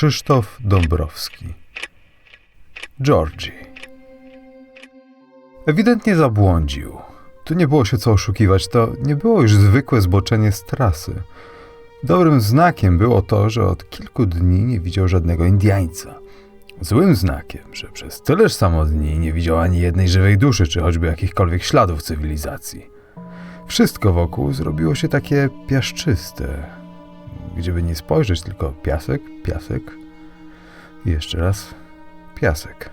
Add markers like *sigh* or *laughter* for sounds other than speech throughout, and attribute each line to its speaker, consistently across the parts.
Speaker 1: Krzysztof Dąbrowski. Georgie. Ewidentnie zabłądził. Tu nie było się co oszukiwać, to nie było już zwykłe zboczenie z trasy. Dobrym znakiem było to, że od kilku dni nie widział żadnego Indiańca. Złym znakiem, że przez tyleż samo dni nie widział ani jednej żywej duszy, czy choćby jakichkolwiek śladów cywilizacji. Wszystko wokół zrobiło się takie piaszczyste, gdzieby nie spojrzeć, tylko piasek, piasek i jeszcze raz piasek.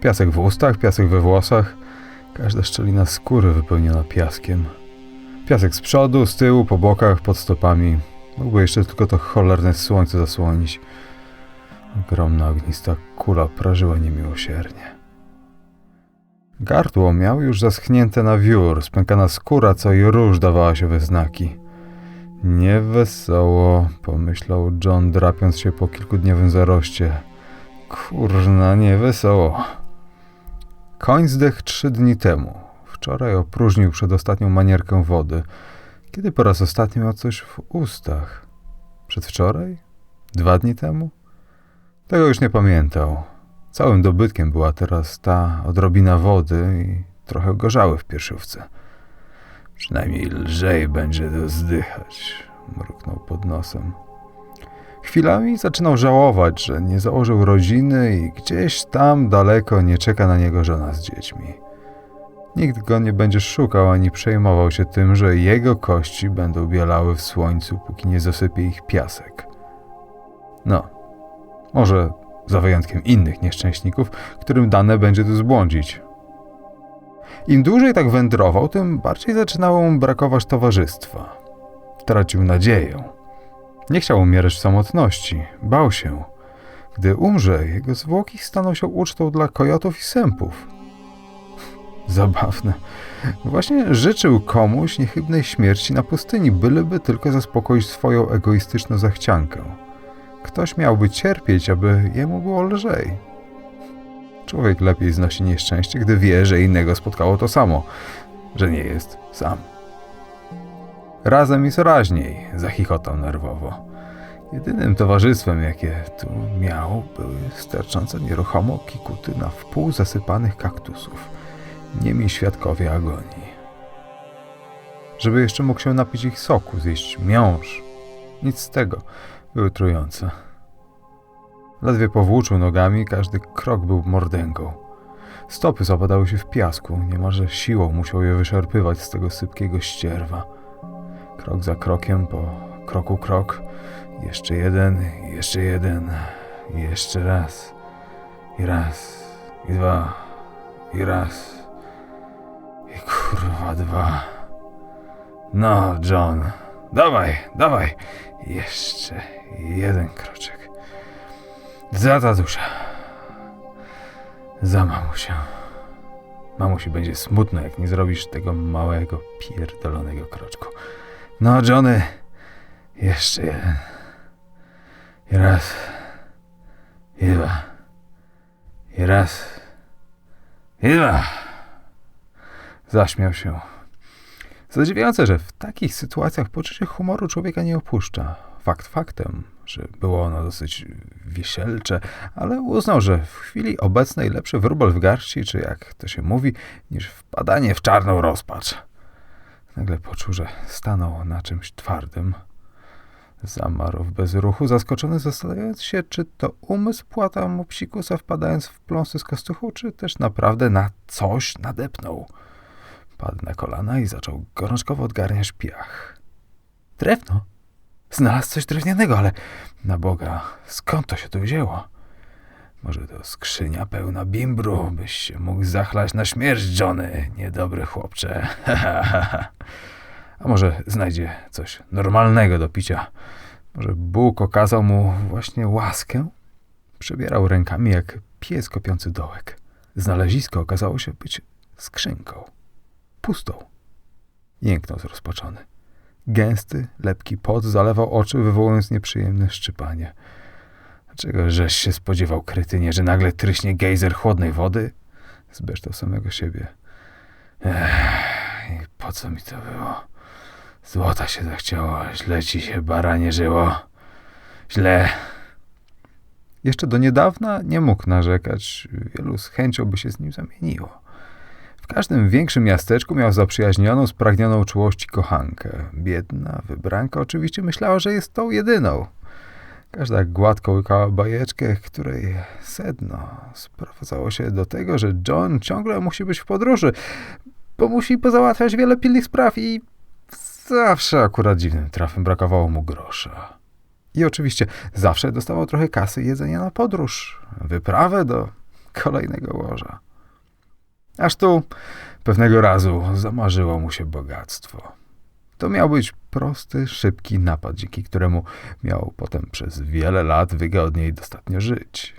Speaker 1: Piasek w ustach, piasek we włosach, każda szczelina skóry wypełniona piaskiem. Piasek z przodu, z tyłu, po bokach, pod stopami. Mógłby jeszcze tylko to cholerne słońce zasłonić. Ogromna ognista kula prażyła niemiłosiernie. Gardło miał już zaschnięte na wiór, spękana skóra, co i róż dawała się we znaki. Niewesoło, pomyślał John, drapiąc się po kilkudniowym zaroście. Kurna, niewesoło. Koń zdechł trzy dni temu. Wczoraj opróżnił przedostatnią manierkę wody. Kiedy po raz ostatni miał coś w ustach? Przedwczoraj? Dwa dni temu? Tego już nie pamiętał. Całym dobytkiem była teraz ta odrobina wody i trochę gorzały w piersiówce. Przynajmniej lżej będzie to zdychać, mruknął pod nosem. Chwilami zaczynał żałować, że nie założył rodziny i gdzieś tam daleko nie czeka na niego żona z dziećmi. Nikt go nie będzie szukał ani przejmował się tym, że jego kości będą bielały w słońcu, póki nie zasypie ich piasek. No, może za wyjątkiem innych nieszczęśników, którym dane będzie tu zbłądzić, im dłużej tak wędrował, tym bardziej zaczynało mu brakować towarzystwa. Tracił nadzieję. Nie chciał umierać w samotności, bał się. Gdy umrze, jego zwłoki staną się ucztą dla kojotów i sępów. *laughs* Zabawne. Właśnie życzył komuś niechybnej śmierci na pustyni, byleby tylko zaspokoić swoją egoistyczną zachciankę. Ktoś miałby cierpieć, aby jemu było lżej. Człowiek lepiej znosi nieszczęście, gdy wie, że innego spotkało to samo, że nie jest sam. Razem jest raźniej, zachichotał nerwowo. Jedynym towarzystwem, jakie tu miał, były sterczące nieruchomo kikuty na wpół zasypanych kaktusów, niemi świadkowie agonii. Żeby jeszcze mógł się napić ich soku, zjeść miąższ. Nic z tego, były trujące. Ledwie powłóczył nogami, każdy krok był mordęgą. Stopy zapadały się w piasku, niemalże siłą musiał je wyszarpywać z tego sypkiego ścierwa. Krok za krokiem, po kroku krok, jeszcze jeden, jeszcze jeden, jeszcze raz, i raz, i dwa, i raz, i kurwa dwa. No, John, dawaj, dawaj, jeszcze jeden kroczek. Za tatusia. Za mamusią. Mamusi będzie smutno, jak nie zrobisz tego małego, pierdolonego kroczku. No, Johnny, jeszcze jeden. I raz. I dwa. I raz. I dwa. Zaśmiał się. Zadziwiające, że w takich sytuacjach poczucie humoru człowieka nie opuszcza. Fakt faktem, że było ono dosyć wisielcze, ale uznał, że w chwili obecnej lepszy wróbel w garści, czy jak to się mówi, niż wpadanie w czarną rozpacz. Nagle poczuł, że stanął na czymś twardym. Zamarł w bezruchu, zaskoczony, zastanawiając się, czy to umysł płatał mu psikusa, wpadając w pląsy z kostuchu, czy też naprawdę na coś nadepnął. Padł na kolana i zaczął gorączkowo odgarniać piach. Drewno? Znalazł coś drewnianego, ale na Boga, skąd to się tu wzięło? Może to skrzynia pełna bimbru, byś się mógł zachlać na śmierć, Johnny, niedobry chłopcze. *laughs* A może znajdzie coś normalnego do picia? Może Bóg okazał mu właśnie łaskę? Przebierał rękami jak pies kopiący dołek. Znalezisko okazało się być skrzynką. Pustą. Jęknął zrozpaczony. Gęsty, lepki pot zalewał oczy, wywołując nieprzyjemne szczypanie. Czego żeś się spodziewał, krytynie, że nagle tryśnie gejzer chłodnej wody? Zbeształ samego siebie. Ech, i po co mi to było? Złota się zachciało, źle ci się baranie żyło. Źle. Jeszcze do niedawna nie mógł narzekać. Wielu z chęcią by się z nim zamieniło. Każdym większym miasteczku miał zaprzyjaźnioną, spragnioną czułości kochankę. Biedna wybranka oczywiście myślała, że jest tą jedyną. Każda gładko łykała bajeczkę, której sedno sprowadzało się do tego, że John ciągle musi być w podróży, bo musi pozałatwiać wiele pilnych spraw i zawsze akurat dziwnym trafem brakowało mu grosza. I oczywiście zawsze dostawał trochę kasy jedzenia na podróż, wyprawę do kolejnego łoża. Aż tu pewnego razu zamarzyło mu się bogactwo. To miał być prosty, szybki napad, dzięki któremu miał potem przez wiele lat wygodniej dostatnio żyć.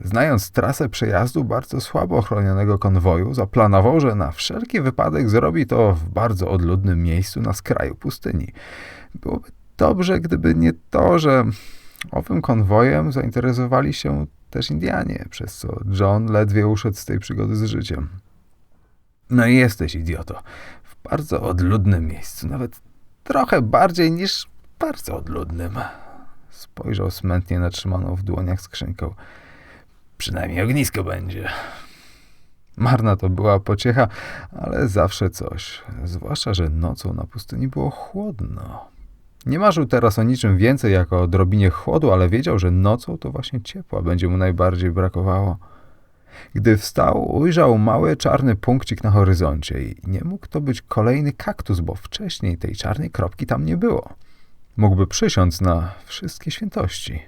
Speaker 1: Znając trasę przejazdu bardzo słabo ochronionego konwoju, zaplanował, że na wszelki wypadek zrobi to w bardzo odludnym miejscu na skraju pustyni. Byłoby dobrze, gdyby nie to, że owym konwojem zainteresowali się też Indianie, przez co John ledwie uszedł z tej przygody z życiem. No i jesteś, idioto. W bardzo odludnym miejscu, nawet trochę bardziej niż bardzo odludnym. Spojrzał smętnie na trzymaną w dłoniach skrzynkę. Przynajmniej ognisko będzie. Marna to była pociecha, ale zawsze coś. Zwłaszcza, że nocą na pustyni było chłodno. Nie marzył teraz o niczym więcej jak o odrobinie chłodu, ale wiedział, że nocą to właśnie ciepła będzie mu najbardziej brakowało. Gdy wstał, ujrzał mały czarny punkcik na horyzoncie i nie mógł to być kolejny kaktus, bo wcześniej tej czarnej kropki tam nie było. Mógłby przysiąc na wszystkie świętości.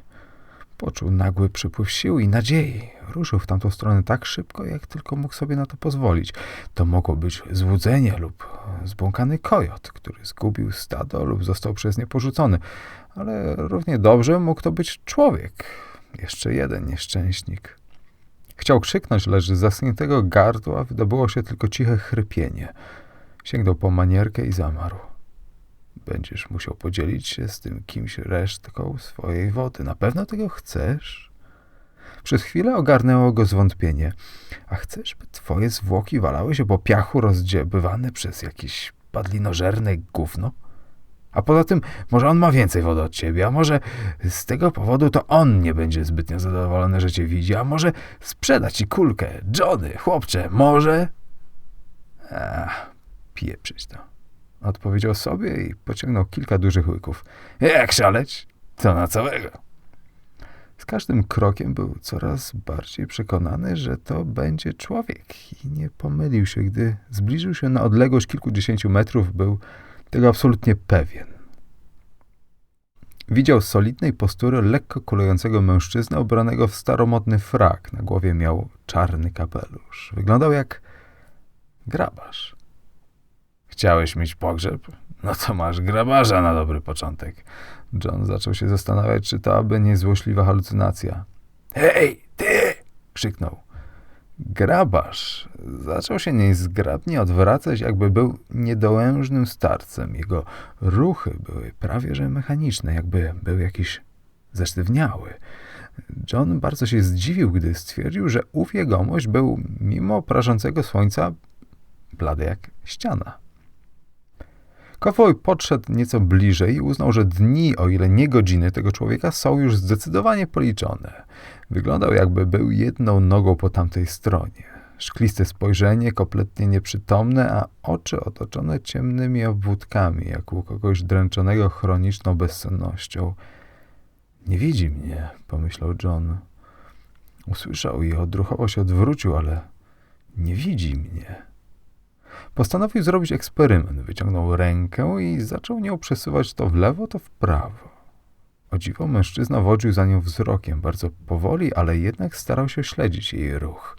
Speaker 1: Poczuł nagły przypływ sił i nadziei. Ruszył w tamtą stronę tak szybko, jak tylko mógł sobie na to pozwolić. To mogło być złudzenie lub zbłąkany kojot, który zgubił stado lub został przez nie porzucony. Ale równie dobrze mógł to być człowiek. Jeszcze jeden nieszczęśnik. Chciał krzyknąć, lecz z zaschniętego gardła wydobyło się tylko ciche chrypienie. Sięgnął po manierkę i zamarł. Będziesz musiał podzielić się z tym kimś resztką swojej wody. Na pewno tego chcesz? Przez chwilę ogarnęło go zwątpienie. A chcesz, by twoje zwłoki walały się po piachu rozdziebywane przez jakieś padlinożerne gówno? A poza tym, może on ma więcej wody od ciebie, a może z tego powodu to on nie będzie zbytnio zadowolony, że cię widzi, a może sprzeda ci kulkę. Johnny, chłopcze, może... Ach, pieprzyć to. Odpowiedział sobie i pociągnął kilka dużych łyków. Jak szaleć? To na całego. Z każdym krokiem był coraz bardziej przekonany, że to będzie człowiek i nie pomylił się, gdy zbliżył się na odległość kilkudziesięciu metrów, był tego absolutnie pewien. Widział solidnej postury lekko kulejącego mężczyznę ubranego w staromodny frak. Na głowie miał czarny kapelusz. Wyglądał jak grabarz. Chciałeś mieć pogrzeb? No to masz grabarza na dobry początek. John zaczął się zastanawiać, czy to aby nie złośliwa halucynacja. Hej, ty! krzyknął. Grabarz zaczął się niezgrabnie odwracać, jakby był niedołężnym starcem. Jego ruchy były prawie że mechaniczne, jakby był jakiś zesztywniały. John bardzo się zdziwił, gdy stwierdził, że ów jegomość był, mimo prażącego słońca, blady jak ściana. Kowoj podszedł nieco bliżej i uznał, że dni, o ile nie godziny tego człowieka są już zdecydowanie policzone. Wyglądał jakby był jedną nogą po tamtej stronie. Szkliste spojrzenie, kompletnie nieprzytomne, a oczy otoczone ciemnymi obwódkami, jak u kogoś dręczonego chroniczną bezsennością. Nie widzi mnie, pomyślał John. Usłyszał i odruchowo się odwrócił, ale nie widzi mnie. Postanowił zrobić eksperyment. Wyciągnął rękę i zaczął nią przesuwać to w lewo, to w prawo. O dziwo mężczyzna wodził za nią wzrokiem, bardzo powoli, ale jednak starał się śledzić jej ruch.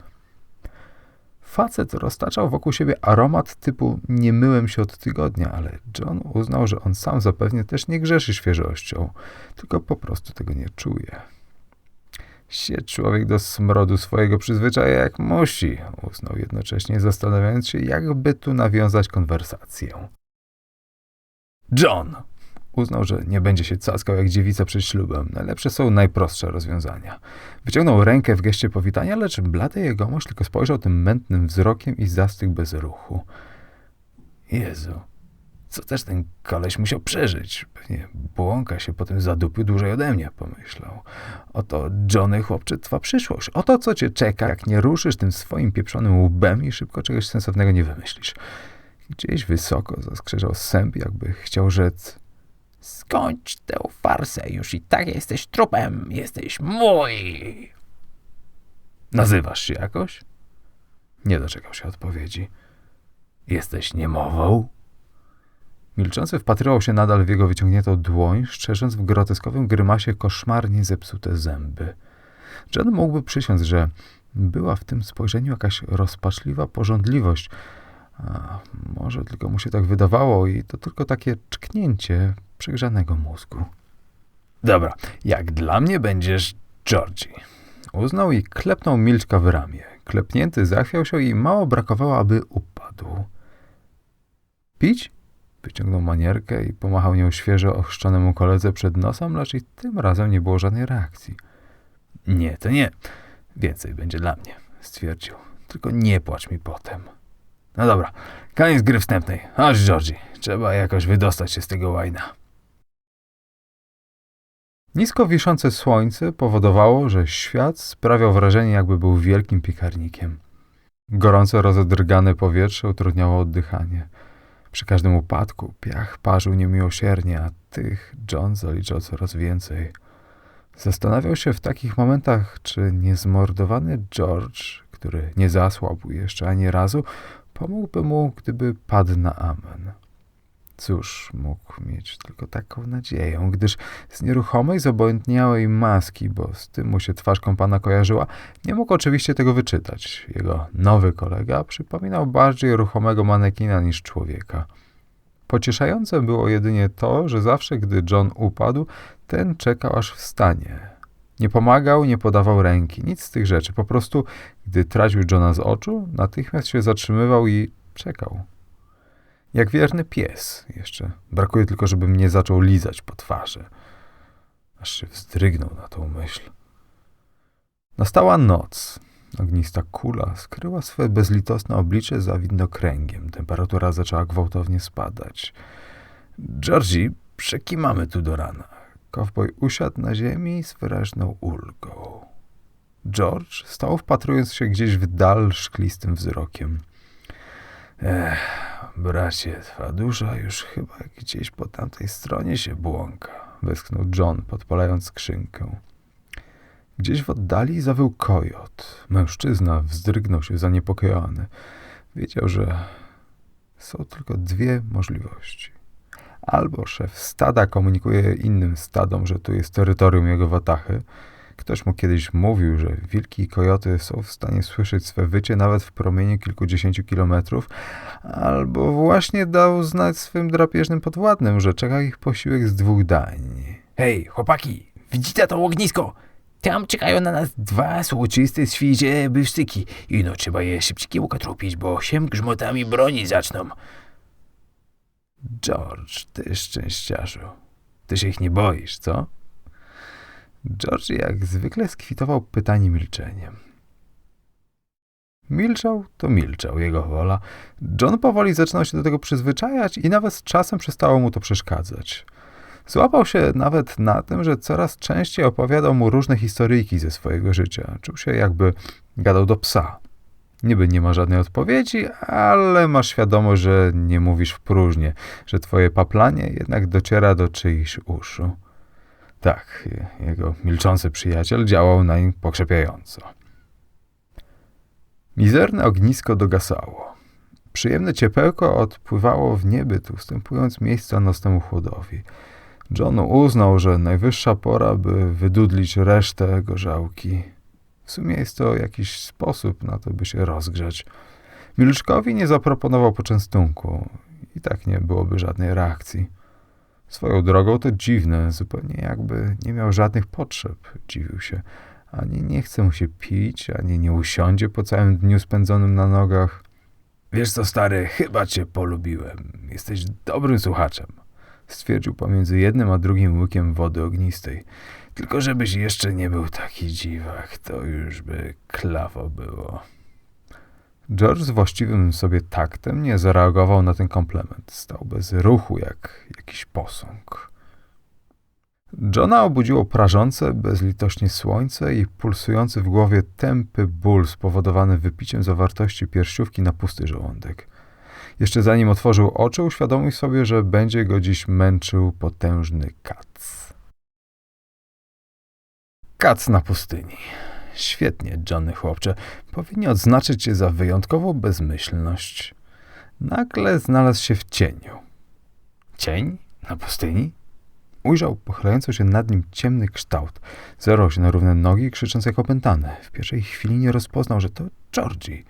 Speaker 1: Facet roztaczał wokół siebie aromat typu nie myłem się od tygodnia, ale John uznał, że on sam zapewnie też nie grzeszy świeżością, tylko po prostu tego nie czuje. Sie człowiek do smrodu swojego przyzwyczaja jak musi, uznał jednocześnie, zastanawiając się, jakby tu nawiązać konwersację. John! Uznał, że nie będzie się cackał jak dziewica przed ślubem. Najlepsze są najprostsze rozwiązania. Wyciągnął rękę w geście powitania, lecz blady jegomość tylko spojrzał tym mętnym wzrokiem i zastygł bez ruchu. Jezu, co też ten koleś musiał przeżyć? Pewnie błąka się potem zadupił dłużej ode mnie, pomyślał. Oto, Johnny, chłopcze, twa przyszłość. Oto, co cię czeka, jak nie ruszysz tym swoim pieprzonym łbem i szybko czegoś sensownego nie wymyślisz. Gdzieś wysoko zaskrzeczał sęp, jakby chciał rzec
Speaker 2: Skończ tę farsę, już i tak jesteś trupem, jesteś mój.
Speaker 1: Nazywasz się jakoś? Nie doczekał się odpowiedzi. Jesteś niemową? Milczący wpatrywał się nadal w jego wyciągniętą dłoń, szczerząc w groteskowym grymasie koszmarnie zepsute zęby. John mógłby przysiąc, że była w tym spojrzeniu jakaś rozpaczliwa pożądliwość. A może tylko mu się tak wydawało i to tylko takie czknięcie przegrzanego mózgu. Dobra, jak dla mnie będziesz Georgie. Uznał i klepnął Milczka w ramię. Klepnięty zachwiał się i mało brakowało, aby upadł. Pić? Wyciągnął manierkę i pomachał nią świeżo ochrzczonemu koledze przed nosem, lecz i tym razem nie było żadnej reakcji. Nie, to nie. Więcej będzie dla mnie, stwierdził. Tylko nie płacz mi potem. No dobra, koniec gry wstępnej. Chodź, Georgie. Trzeba jakoś wydostać się z tego łajna. Nisko wiszące słońce powodowało, że świat sprawiał wrażenie, jakby był wielkim piekarnikiem. Gorąco rozedrgane powietrze utrudniało oddychanie. Przy każdym upadku piach parzył niemiłosiernie, a tych John zaliczał coraz więcej. Zastanawiał się w takich momentach, czy niezmordowany George, który nie zasłabł jeszcze ani razu, pomógłby mu, gdyby padł na amen. Cóż, mógł mieć tylko taką nadzieję, gdyż z nieruchomej, zobojętniałej maski, bo z tym mu się twarz kompana kojarzyła, nie mógł oczywiście tego wyczytać. Jego nowy kolega przypominał bardziej ruchomego manekina niż człowieka. Pocieszające było jedynie to, że zawsze, gdy John upadł, ten czekał aż wstanie. Nie pomagał, nie podawał ręki, nic z tych rzeczy. Po prostu, gdy tracił Johna z oczu, natychmiast się zatrzymywał i czekał. Jak wierny pies. Jeszcze brakuje tylko, żeby mnie zaczął lizać po twarzy. Aż się wzdrygnął na tą myśl. Nastała noc. Ognista kula skryła swe bezlitosne oblicze za widnokręgiem. Temperatura zaczęła gwałtownie spadać. Georgie, przekimamy tu do rana. Kowboj usiadł na ziemi z wyraźną ulgą. George stał wpatrując się gdzieś w dal szklistym wzrokiem. Ech, bracie, twa dusza już chyba gdzieś po tamtej stronie się błąka, westchnął John, podpalając skrzynkę. Gdzieś w oddali zawył kojot. Mężczyzna wzdrygnął się zaniepokojony. Wiedział, że są tylko dwie możliwości. Albo szef stada komunikuje innym stadom, że tu jest terytorium jego watachy. Ktoś mu kiedyś mówił, że wilki i kojoty są w stanie słyszeć swe wycie nawet w promieniu kilkudziesięciu kilometrów, albo właśnie dał znać swym drapieżnym podwładnym, że czeka ich posiłek z dwóch dań.
Speaker 2: Hej, chłopaki, widzicie to ognisko? Tam czekają na nas dwa soczyste świeże bywsztyki. I no trzeba je szybciej ukatrupić, bo się grzmotami broni zaczną.
Speaker 1: George, ty szczęściarzu. Ty się ich nie boisz, co? George jak zwykle skwitował pytanie milczeniem. Milczał, to milczał, jego wola. John powoli zaczynał się do tego przyzwyczajać i nawet z czasem przestało mu to przeszkadzać. Złapał się nawet na tym, że coraz częściej opowiadał mu różne historyjki ze swojego życia. Czuł się jakby gadał do psa. Niby nie ma żadnej odpowiedzi, ale masz świadomość, że nie mówisz w próżnię, że twoje paplanie jednak dociera do czyichś uszu. Tak, jego milczący przyjaciel działał nań pokrzepiająco. Mizerne ognisko dogasało. Przyjemne ciepełko odpływało w niebyt, ustępując miejsca nocnemu chłodowi. John uznał, że najwyższa pora, by wydudlić resztę gorzałki. W sumie jest to jakiś sposób na to, by się rozgrzać. Milczkowi nie zaproponował poczęstunku. I tak nie byłoby żadnej reakcji. Swoją drogą to dziwne, zupełnie jakby nie miał żadnych potrzeb, dziwił się. Ani nie chce mu się pić, ani nie usiądzie po całym dniu spędzonym na nogach.
Speaker 2: Wiesz co, stary, chyba cię polubiłem. Jesteś dobrym słuchaczem.
Speaker 1: Stwierdził pomiędzy jednym a drugim łykiem wody ognistej.
Speaker 2: Tylko żebyś jeszcze nie był taki dziwak, to już by klawo było.
Speaker 1: George z właściwym sobie taktem nie zareagował na ten komplement. Stał bez ruchu, jak jakiś posąg. Johna obudziło prażące, bezlitośnie słońce i pulsujący w głowie tępy ból spowodowany wypiciem zawartości piersiówki na pusty żołądek. Jeszcze zanim otworzył oczy, uświadomił sobie, że będzie go dziś męczył potężny kac. Kac na pustyni. Świetnie, Johnny chłopcze. Powinien odznaczyć cię za wyjątkową bezmyślność. Nagle znalazł się w cieniu. Cień? Na pustyni? Ujrzał pochylający się nad nim ciemny kształt. Zerwał się na równe nogi, krzycząc jak opętany. W pierwszej chwili nie rozpoznał, że to Georgie.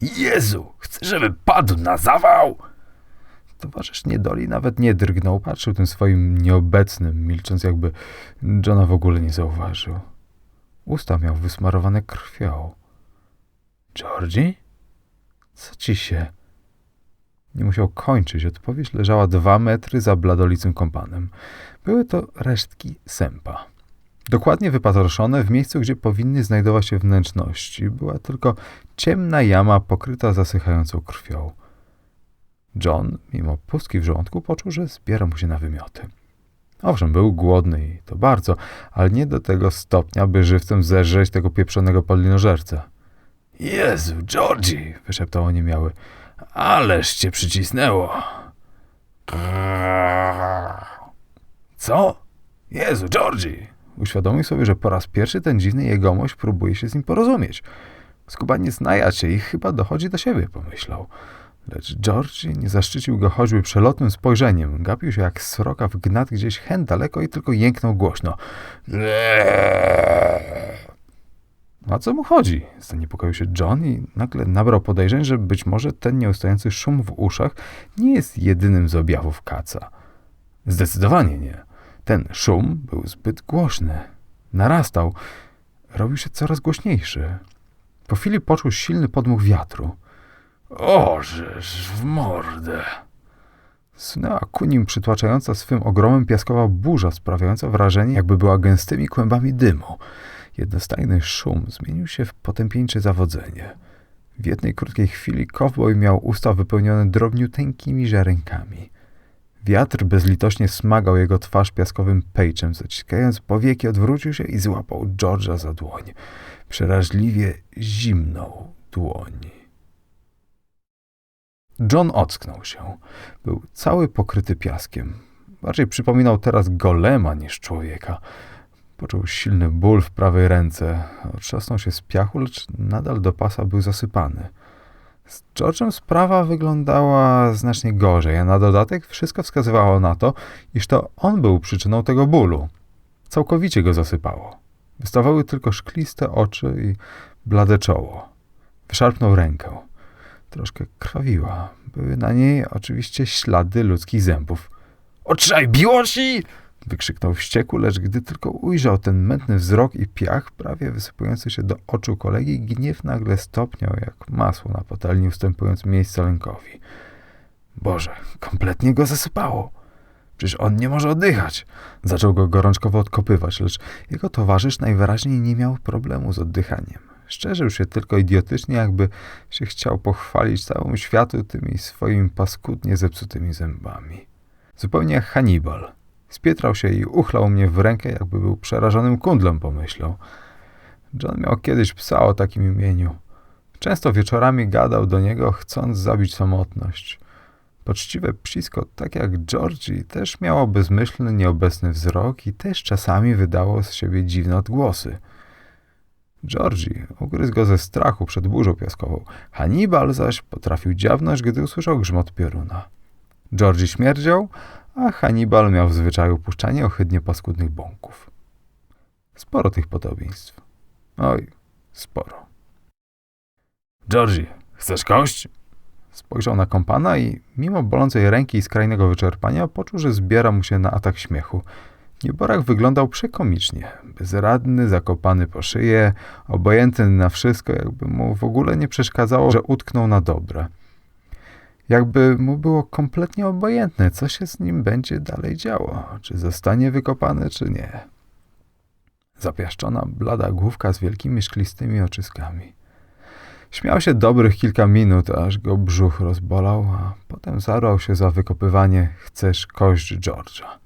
Speaker 2: Jezu, chcę, żeby padł na zawał!
Speaker 1: Towarzysz niedoli nawet nie drgnął, patrzył tym swoim nieobecnym, milcząc jakby Johna w ogóle nie zauważył. Usta miał wysmarowane krwią. Georgie? Co ci się... Nie musiał kończyć. Odpowiedź leżała dwa metry za bladolicym kompanem. Były to resztki sępa. Dokładnie wypatroszone w miejscu, gdzie powinny znajdować się wnętrzności. Była tylko ciemna jama pokryta zasychającą krwią. John, mimo pustki w żołądku, poczuł, że zbiera mu się na wymioty. Owszem, był głodny i to bardzo, ale nie do tego stopnia, by żywcem zeżreć tego pieprzonego podlinożerca.
Speaker 2: Jezu, Georgie, wyszeptał oniemiały. Ależ cię przycisnęło. Co? Jezu, Georgie!
Speaker 1: Uświadomił sobie, że po raz pierwszy ten dziwny jegomość próbuje się z nim porozumieć. Skubaniec naja i chyba dochodzi do siebie, pomyślał. Lecz George nie zaszczycił go choćby przelotnym spojrzeniem. Gapił się jak sroka w gnat gdzieś hen daleko i tylko jęknął głośno. A co mu chodzi? Zaniepokoił się John i nagle nabrał podejrzeń, że być może ten nieustający szum w uszach nie jest jedynym z objawów kaca. Zdecydowanie nie. Ten szum był zbyt głośny. Narastał. Robił się coraz głośniejszy. Po chwili poczuł silny podmuch wiatru.
Speaker 2: Ożeż w mordę.
Speaker 1: Sunęła ku nim przytłaczająca swym ogromem piaskowa burza, sprawiająca wrażenie, jakby była gęstymi kłębami dymu. Jednostajny szum zmienił się w potępieńcze zawodzenie. W jednej krótkiej chwili kowboj miał usta wypełnione drobniuteńkimi ziarenkami. Wiatr bezlitośnie smagał jego twarz piaskowym pejczem, zaciskając powieki, odwrócił się i złapał George'a za dłoń. Przeraźliwie zimną dłoń. John ocknął się. Był cały pokryty piaskiem. Bardziej przypominał teraz golema niż człowieka. Poczuł silny ból w prawej ręce. Otrzasnął się z piachu, lecz nadal do pasa był zasypany. Z George'em sprawa wyglądała znacznie gorzej, a na dodatek wszystko wskazywało na to, iż to on był przyczyną tego bólu. Całkowicie go zasypało. Wystawały tylko szkliste oczy i blade czoło. Wyszarpnął rękę. Troszkę krwawiła. Były na niej oczywiście ślady ludzkich zębów.
Speaker 2: Otrzaj, biło ci!
Speaker 1: Wykrzyknął wściekł, lecz gdy tylko ujrzał ten mętny wzrok i piach, prawie wysypujący się do oczu kolegi, gniew nagle stopniał jak masło na patelni, ustępując miejsca lękowi. Boże, kompletnie go zasypało. Przecież on nie może oddychać. Zaczął go gorączkowo odkopywać, lecz jego towarzysz najwyraźniej nie miał problemu z oddychaniem. Szczerzył się tylko idiotycznie, jakby się chciał pochwalić całemu światu tymi swoimi paskudnie zepsutymi zębami. Zupełnie jak Hannibal. Spietrał się i uchlał mnie w rękę, jakby był przerażonym kundlem, pomyślał. John miał kiedyś psa o takim imieniu. Często wieczorami gadał do niego, chcąc zabić samotność. Poczciwe psisko, tak jak Georgie, też miało bezmyślny, nieobecny wzrok i też czasami wydało z siebie dziwne odgłosy. Georgie ugryzł go ze strachu przed burzą piaskową. Hannibal zaś potrafił dziawnąć, gdy usłyszał grzmot pioruna. Georgie śmierdział, a Hannibal miał w zwyczaju puszczanie ohydnie paskudnych bąków. Sporo tych podobieństw. Oj, sporo.
Speaker 2: Georgie, chcesz kość?
Speaker 1: Spojrzał na kompana i, mimo bolącej ręki i skrajnego wyczerpania, poczuł, że zbiera mu się na atak śmiechu. Nieborak wyglądał przekomicznie, bezradny, zakopany po szyję, obojętny na wszystko, jakby mu w ogóle nie przeszkadzało, że utknął na dobre. Jakby mu było kompletnie obojętne, co się z nim będzie dalej działo, czy zostanie wykopany, czy nie. Zapiaszczona, blada główka z wielkimi szklistymi oczyskami. Śmiał się dobrych kilka minut, aż go brzuch rozbolał, a potem zabrał się za wykopywanie chcesz kość George'a.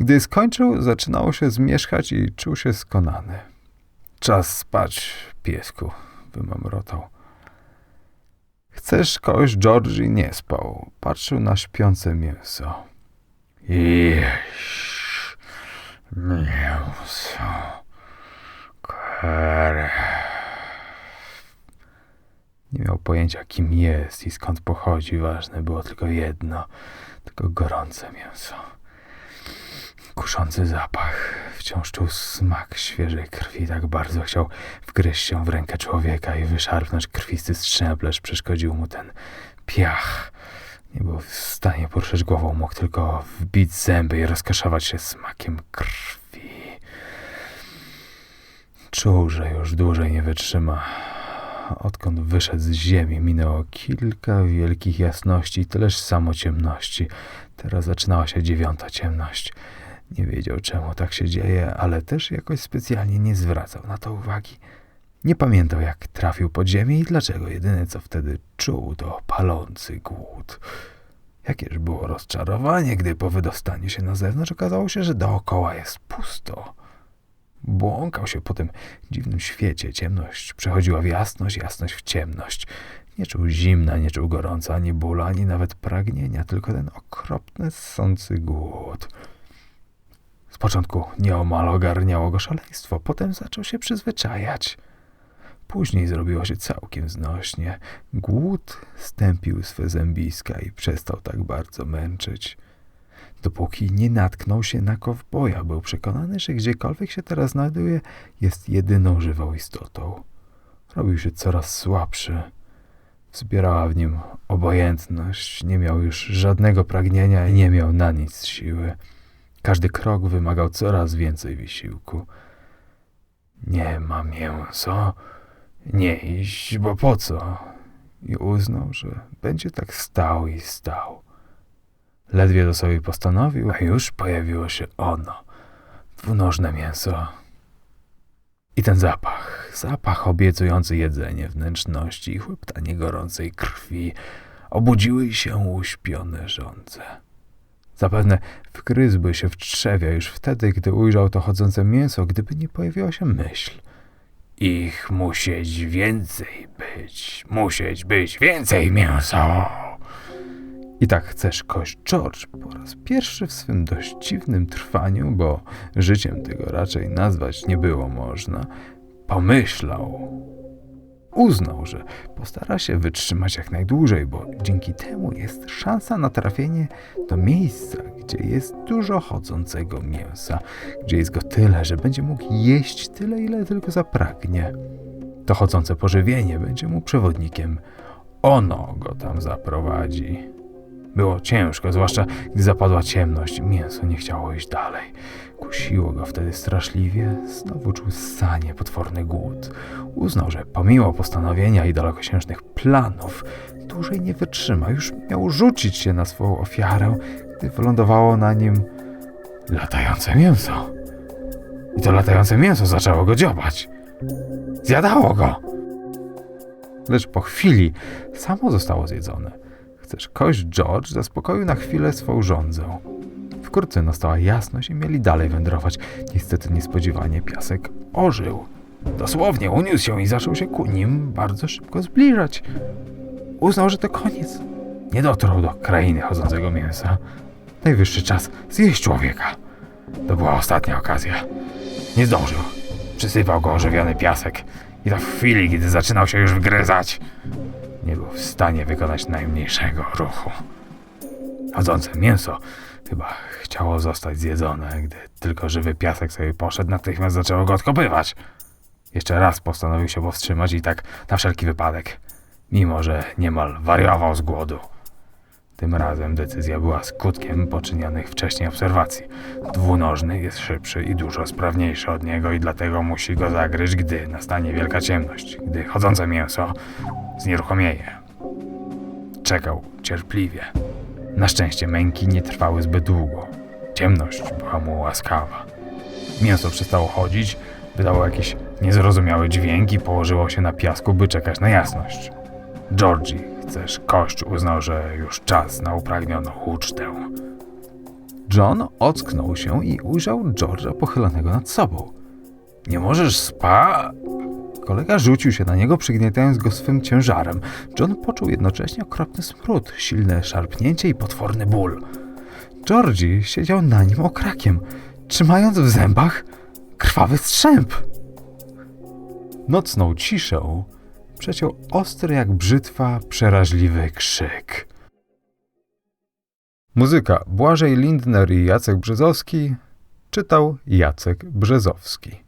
Speaker 1: Gdy skończył, zaczynało się zmierzchać i czuł się skonany. Czas spać, piesku, wymamrotał. Chcesz kość Georgie nie spał. Patrzył na śpiące mięso.
Speaker 2: Jeść mięso. Krew.
Speaker 1: Nie miał pojęcia, kim jest i skąd pochodzi. Ważne było tylko jedno, tylko gorące mięso. Kuszący zapach. Wciąż czuł smak świeżej krwi. Tak bardzo chciał wgryźć się w rękę człowieka i wyszarpnąć krwisty strzęplerz. Przeszkodził mu ten piach. Nie był w stanie poruszać głową. Mógł tylko wbić zęby i rozkoszować się smakiem krwi. Czuł, że już dłużej nie wytrzyma. Odkąd wyszedł z ziemi, minęło kilka wielkich jasności tyleż samo ciemności. Teraz zaczynała się dziewiąta ciemność. Nie wiedział, czemu tak się dzieje, ale też jakoś specjalnie nie zwracał na to uwagi. Nie pamiętał, jak trafił pod ziemię i dlaczego. Jedyne, co wtedy czuł, to palący głód. Jakież było rozczarowanie, gdy po wydostaniu się na zewnątrz okazało się, że dookoła jest pusto. Błąkał się po tym dziwnym świecie. Ciemność przechodziła w jasność, jasność w ciemność. Nie czuł zimna, nie czuł gorąca, ani bólu, ani nawet pragnienia, tylko ten okropny, ssący głód. Z początku nieomal ogarniało go szaleństwo, potem zaczął się przyzwyczajać. Później zrobiło się całkiem znośnie. Głód stępił swe zębiska i przestał tak bardzo męczyć dopóki nie natknął się na kowboja. Był przekonany, że gdziekolwiek się teraz znajduje, jest jedyną żywą istotą. Robił się coraz słabszy. Wzbierała w nim obojętność, nie miał już żadnego pragnienia i nie miał na nic siły. Każdy krok wymagał coraz więcej wysiłku. Nie ma mięso, nie iść, bo po co? I uznał, że będzie tak stał i stał. Ledwie to sobie postanowił, a już pojawiło się ono. Dwunożne mięso. I ten zapach, zapach obiecujący jedzenie wnętrzności i chłeptanie gorącej krwi obudziły się uśpione żądze. Zapewne wgryzłby się w trzewia już wtedy, gdy ujrzał to chodzące mięso, gdyby nie pojawiła się myśl.
Speaker 2: Ich musieć więcej być. Musieć być więcej mięso.
Speaker 1: I tak chcesz kość George po raz pierwszy w swym dość dziwnym trwaniu, bo życiem tego raczej nazwać nie było można, pomyślał. Uznał, że postara się wytrzymać jak najdłużej, bo dzięki temu jest szansa na trafienie do miejsca, gdzie jest dużo chodzącego mięsa, gdzie jest go tyle, że będzie mógł jeść tyle, ile tylko zapragnie. To chodzące pożywienie będzie mu przewodnikiem. Ono go tam zaprowadzi. Było ciężko, zwłaszcza gdy zapadła ciemność. Mięso nie chciało iść dalej. Kusiło go wtedy straszliwie. Znowu czuł ssanie, potworny głód. Uznał, że pomimo postanowienia i dalekosiężnych planów, dłużej nie wytrzyma. Już miał rzucić się na swoją ofiarę, gdy wylądowało na nim latające mięso. I to latające mięso zaczęło go dziobać. Zjadało go. Lecz po chwili samo zostało zjedzone chcesz kość George zaspokoił na chwilę swą żądzę. Wkrótce nastała jasność i mieli dalej wędrować. Niestety niespodziewanie piasek ożył. Dosłownie uniósł się i zaczął się ku nim bardzo szybko zbliżać. Uznał, że to koniec. Nie dotarł do krainy chodzącego mięsa. Najwyższy czas zjeść człowieka. To była ostatnia okazja. Nie zdążył. Przysypał go ożywiony piasek i to w chwili, kiedy zaczynał się już wgryzać, nie był w stanie wykonać najmniejszego ruchu. Chodzące mięso chyba chciało zostać zjedzone, gdy tylko żywy piasek sobie poszedł, natychmiast zaczęło go odkopywać. Jeszcze raz postanowił się powstrzymać i tak na wszelki wypadek, mimo że niemal wariował z głodu. Tym razem decyzja była skutkiem poczynionych wcześniej obserwacji. Dwunożny jest szybszy i dużo sprawniejszy od niego i dlatego musi go zagryźć, gdy nastanie wielka ciemność, gdy chodzące mięso znieruchomieje. Czekał cierpliwie. Na szczęście męki nie trwały zbyt długo. Ciemność była mu łaskawa. Mięso przestało chodzić, wydało jakieś niezrozumiałe dźwięki i położyło się na piasku, by czekać na jasność. Georgie, chcesz kość, uznał, że już czas na upragnioną ucztę.
Speaker 3: John ocknął się i ujrzał George'a pochylonego nad sobą.
Speaker 1: Nie możesz spa...
Speaker 3: Kolega rzucił się na niego, przygniatając go swym ciężarem. John poczuł jednocześnie okropny smród, silne szarpnięcie i potworny ból. Georgie siedział na nim okrakiem, trzymając w zębach krwawy strzęp. Nocną ciszę przeciął ostry jak brzytwa, przeraźliwy krzyk. Muzyka Błażej Lindner i Jacek Brzezowski czytał Jacek Brzezowski.